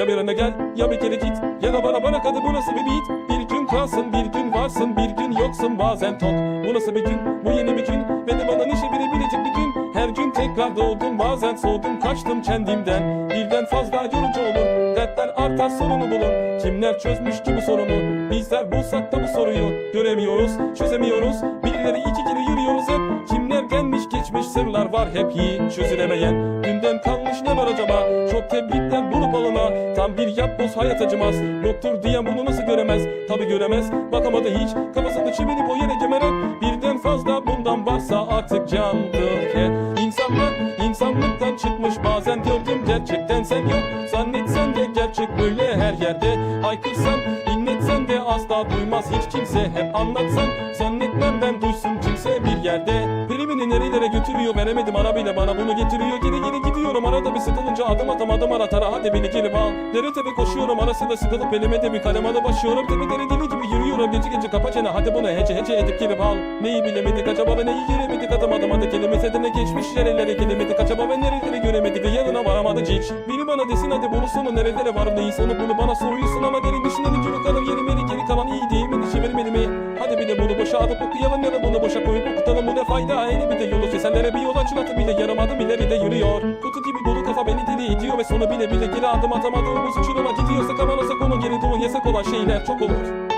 Ya bir yana gel ya bir kere git. Ya da bana bana kadı bu nasıl bir beat? Bir gün kalsın bir gün varsın bir gün yoksun bazen tok. Bu nasıl bir gün bu yeni bir gün? Ve de bana neşe verebilecek bir gün. Her gün tekrar doğdum bazen soğudum kaçtım kendimden. Birden fazla yorucu olur Dertler artar sorunu bulun Kimler çözmüş ki bu sorunu? Bizler bulsak da bu soruyu. Göremiyoruz çözemiyoruz. Birileri iki kere yürüyoruz hep. Kimler gelmiş geçmiş sırlar var hep iyi çözülemeyen. Günden kalmış ne var acaba? Çok tebrikler bulup alına. Tam bir yapboz hayat acımaz. Doktor diyen bunu nasıl göremez? Tabi göremez. Bakamadı hiç. Kafasını çevirip o yere gömerek Birden fazla bundan varsa artık candır. He. İnsanlar insanlıktan çıkmış. Bazen gördüm gerçekten sen yok Haykırsan inletsen de asla duymaz hiç kimse. Hep anlatsan zannetmem ben duysun kimse bir yerde. Biri beni nerelere götürüyor veremedim. Arabayla bana bunu getiriyor. Geri geri gidiyorum. Arada bir sıkılınca adım atamadım aratara hadi beni gelip al. Dere tepe koşuyorum. Arası da sıkılıp elime de bir kalem alıp başıyorum Tepe dere deli gibi yürüyorum. Gece gece kapa çene. Hadi bunu hece hece edip gelip al. Neyi bilemedik acaba ve neyi göremedik? Adım adım adı kelimese de geçmiş yerlere gelemedik. Acaba ve nereleri göremedik? Yanına varamadık hiç. Biri bana desin hadi bunun sonu nerelere var neyi sonu bunu bana soruyorsun ama düşünelim ki bakalım yeri meri geri kalan iyi değil mi? Çevirmeli mi? Hadi bir de bunu boşa atıp okuyalım ya da bunu boşa koyup okutalım. Bu ne fayda Hele bir de yolu kesenlere bir yol açılatı bile yarım adım ileride yürüyor. Kutu gibi dolu kafa beni deli ediyor ve sonu bile bile geri adım atamadığımız uçuruma gidiyorsa kavanozsa konu geri dolu yasak olan şeyler çok olur